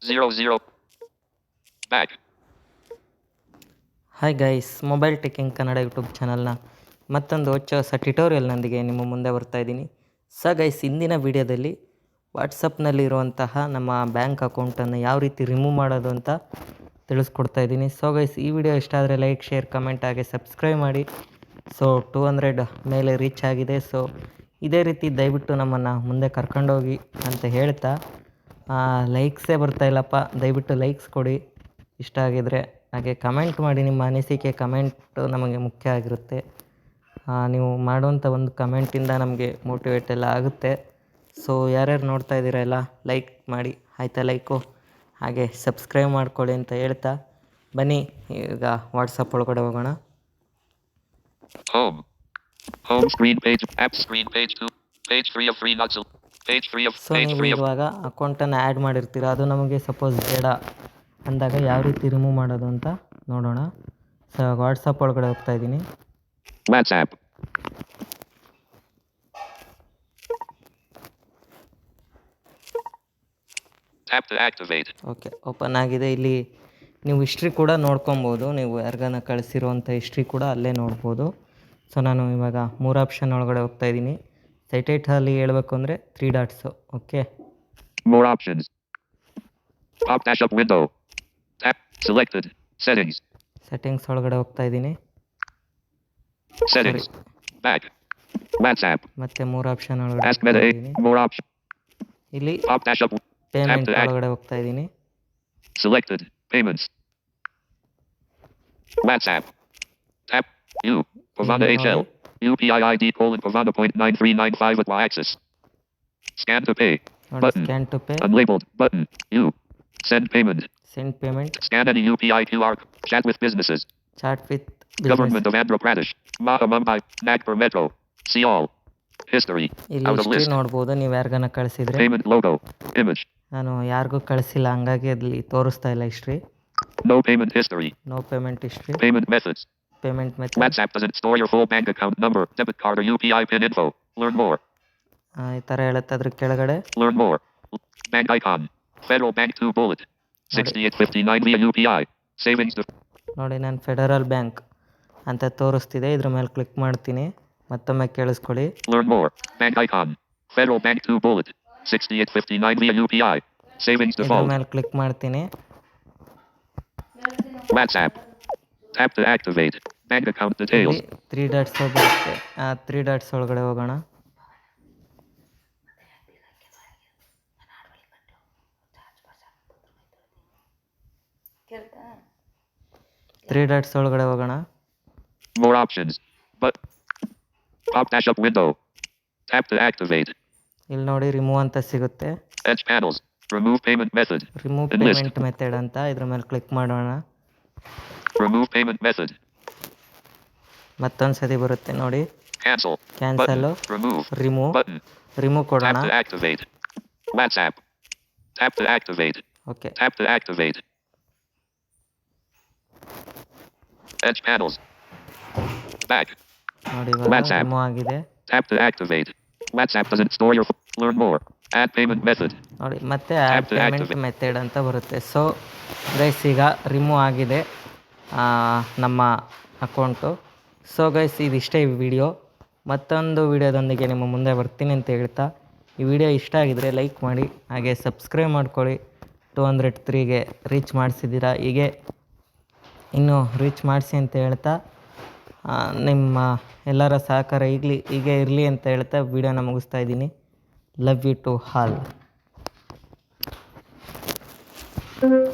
Zero zero. Back. Hi guys mobile teching Kannada YouTube ಚಾನಲ್ನ ಮತ್ತೊಂದು ಹೊಸ ಟ್ಯುಟೋರಿಯಲ್ನೊಂದಿಗೆ ನಿಮ್ಮ ಮುಂದೆ ಬರ್ತಾ ಇದ್ದೀನಿ ಸ ಗೈಸ್ ಇಂದಿನ ವಿಡಿಯೋದಲ್ಲಿ ವಾಟ್ಸಪ್ನಲ್ಲಿರುವಂತಹ ನಮ್ಮ ಬ್ಯಾಂಕ್ ಅಕೌಂಟನ್ನು ಯಾವ ರೀತಿ ರಿಮೂವ್ ಮಾಡೋದು ಅಂತ ತಿಳಿಸ್ಕೊಡ್ತಾ ಇದ್ದೀನಿ ಸೊ ಗೈಸ್ ಈ ವಿಡಿಯೋ ಇಷ್ಟ ಆದರೆ ಲೈಕ್ ಶೇರ್ ಕಮೆಂಟ್ ಹಾಗೆ ಸಬ್ಸ್ಕ್ರೈಬ್ ಮಾಡಿ ಸೊ ಟೂ ಹಂಡ್ರೆಡ್ ಮೇಲೆ ರೀಚ್ ಆಗಿದೆ ಸೊ ಇದೇ ರೀತಿ ದಯವಿಟ್ಟು ನಮ್ಮನ್ನು ಮುಂದೆ ಕರ್ಕೊಂಡೋಗಿ ಅಂತ ಹೇಳ್ತಾ ಲೈಕ್ಸೇ ಬರ್ತಾ ಇಲ್ಲಪ್ಪ. ದಯವಿಟ್ಟು ಲೈಕ್ಸ್ ಕೊಡಿ. ಇಷ್ಟ ಆಗಿದರೆ ಹಾಗೆ ಕಮೆಂಟ್ ಮಾಡಿ. ನಿಮ್ಮ ಅನಿಸಿಕೆ ಕಮೆಂಟು ನಮಗೆ ಮುಖ್ಯ ಆಗಿರುತ್ತೆ. ನೀವು ಮಾಡುವಂಥ ಒಂದು ಕಮೆಂಟಿಂದ ನಮಗೆ ಮೋಟಿವೇಟ್ ಎಲ್ಲ ಆಗುತ್ತೆ. ಸೊ ಯಾರ್ಯಾರು ನೋಡ್ತಾ ಇದ್ದೀರಾ ಎಲ್ಲ ಲೈಕ್ ಮಾಡಿ. ಆಯಿತಾ ಲೈಕು ಹಾಗೆ ಸಬ್ಸ್ಕ್ರೈಬ್ ಮಾಡ್ಕೊಳ್ಳಿ ಅಂತ ಹೇಳ್ತಾ. ಬನ್ನಿ, ಈಗ ವಾಟ್ಸಪ್ ಒಳಗಡೆ ಹೋಗೋಣ. Home. Home screen page. App screen page to Page of of three not so ನೀವು ಇವಾಗ ಅಕೌಂಟನ್ನು ಆ್ಯಡ್ ಮಾಡಿರ್ತೀರ? ಅದು ನಮಗೆ ಸಪೋಸ್ ಬೇಡ. ಅಂದಾಗ ಯಾವ ರೀತಿ ರಿಮೂವ್ ಮಾಡೋದು ಅಂತ ನೋಡೋಣ. ಸೊ ವಾಟ್ಸಪ್ ಒಳಗಡೆ ಹೋಗ್ತಾ ಇದ್ದೀನಿ. ಓಕೆ ಓಪನ್ ಆಗಿದೆ. ಇಲ್ಲಿ ನೀವು ಹಿಸ್ಟ್ರಿ ಕೂಡ ನೋಡ್ಕೊಬೋದು. ನೀವು ಯಾರಿಗಾನ ಕಳಿಸಿರುವಂಥ ಹಿಸ್ಟ್ರಿ ಕೂಡ ಅಲ್ಲೇ ನೋಡ್ಬೋದು. ಸೊ ನಾನು ಇವಾಗ ಮೂರು ಆಪ್ಷನ್ ಒಳಗಡೆ ಹೋಗ್ತಾ ಇದ್ದೀನಿ. ಸೈಟೈಟ್ ಅಲ್ಲಿ ಹೇಳಬೇಕು ಅಂದ್ರೆ ತ್ರೀ ಡಾಟ್ಸ್ ಓಕೆ ಮೂರು options top app up window tap selected settings settings ಒಳಗಡೆ ಹೋಗ್ತಾ ಇದೀನಿ ಸರಿ ಬ್ಯಾಕ್ ವಾಟ್ಸಾಪ್ ಮತ್ತೆ ಮೂರು ಆಪ್ಷನ್ ಆಯ್ತು ಟ್ಯಾಪ್ ಮಾಡಿ ಮೂರು ಆಪ್ಷನ್ ಇಲ್ಲಿ ಟಾಪ್ ಆಪ್ ಅಪ್ ಆಪ್ ಒಳಗಡೆ ಹೋಗ್ತಾ ಇದ್ದೀನಿ. Selected payments WhatsApp tap new bounce detail UPI ID colon Pavana point nine three nine five with Y axis. Scan to pay. Button. Scan to pay. Unlabeled. Button. U. Send payment. Send payment. Scan any UPI QR. Chat with businesses. Chat with businesses. Government of Andhra Pradesh. Mumbai. Nagpur Metro. See all. History. Out of list. ನೋಡ್ಬೋದು ನೀವು ಯಾರಿಗಾನ ಕಳಿಸಿದ್ರೆ Payment logo. Image. ನಾನು ಯಾರಿಗೂ ಕಳಿಸಿಲ್ಲ ಹಂಗಾಗಿ ಅಲ್ಲಿ ತೋರಿಸ್ತಾ ಇಲ್ಲ history No payment history. No payment history. Payment methods. Payment method WhatsApp doesn't store your full bank account number, debit card, or UPI PIN info. Learn more. ಈ ಥರ ಹೇಳುತ್ತೆ ಅದ್ರ ಕೆಳಗಡೆ Learn more. Bank icon. Federal Bank 2 bullet. 6859 via UPI. Savings. to- ನೋಡಿ ನಾನು federal bank ಅಂತ ತೋರಿಸ್ತಿದೆ ಇದ್ರ ಮೇಲೆ ಕ್ಲಿಕ್ ಮಾಡ್ತೀನಿ ಮತ್ತೊಮ್ಮೆ ಕೇಳಿಸ್ಕೊಳ್ಳಿ Learn more. Bank icon. Federal Bank 2 bullet. 6859 via UPI. Savings ಇದ್ರ default. ಮೇಲೆ ಕ್ಲಿಕ್ ಮಾಡ್ತೀನಿ WhatsApp. Tap to activate. Bank account details. Three dots ಬರುತ್ತೆ ಆ ತ್ರೀ ಡಾಟ್ಸ್ ಒಳಗಡೆ ಹೋಗೋಣ ತ್ರೀ ಡಾಟ್ಸ್ ಒಳಗಡೆ ಹೋಗೋಣ More options. But. Pop dash up window. Tap to activate. ಇಲ್ಲಿ ನೋಡಿ ರಿಮೂವ್ ಅಂತ ಸಿಗುತ್ತೆ Edge panels. Remove payment method. Remove In list. Payment method ಅಂತ ಇದ್ರ ಮೇಲೆ ಕ್ಲಿಕ್ ಮಾಡೋಣ Remove payment method. ಮತ್ತೊಂದ್ ಸತಿ ಬರುತ್ತೆ ನೋಡಿ. Cancel cancel remove remove remove WhatsApp tap to okay tap to activate H back ನೋಡಿ ರಿಮೂವ್ ಆಗಿದೆ. Tap to activate WhatsApp doesn't store your ನೋಡಿ ಮತ್ತೆ ಆಡ್ ಪೇಮೆಂಟ್ ಮೆಥಡ್ ಅಂತ ಬರುತ್ತೆ. ಸೊ ಗೈಸ್ ಈಗ ರಿಮೂವ್ ಆಗಿದೆ ನಮ್ಮ ಅಕೌಂಟು ಸೊ ಗೈಸ್ ಇದಿಷ್ಟೇ ಈ ವಿಡಿಯೋ ಮತ್ತೊಂದು ವಿಡಿಯೋದೊಂದಿಗೆ ನಿಮ್ಮ ಮುಂದೆ ಬರ್ತೀನಿ ಅಂತ ಹೇಳ್ತಾ. ಈ ವಿಡಿಯೋ ಇಷ್ಟ ಆಗಿದರೆ ಲೈಕ್ ಮಾಡಿ, ಹಾಗೆ ಸಬ್ಸ್ಕ್ರೈಬ್ ಮಾಡ್ಕೊಳ್ಳಿ. ಟೂ ಹಂಡ್ರೆಡ್ ತ್ರೀಗೆ ರೀಚ್ ಮಾಡಿಸಿದ್ದೀರಾ? ಹೀಗೆ ಇನ್ನೂ ರೀಚ್ ಮಾಡಿಸಿ ಅಂತ ಹೇಳ್ತಾ. ನಿಮ್ಮ ಎಲ್ಲರ ಸಹಕಾರ ಈಗಲಿ, ಹೀಗೆ ಇರಲಿ ಅಂತ ಹೇಳ್ತಾ ವಿಡಿಯೋನ ಮುಗಿಸ್ತಾ ಇದ್ದೀನಿ. Love you to all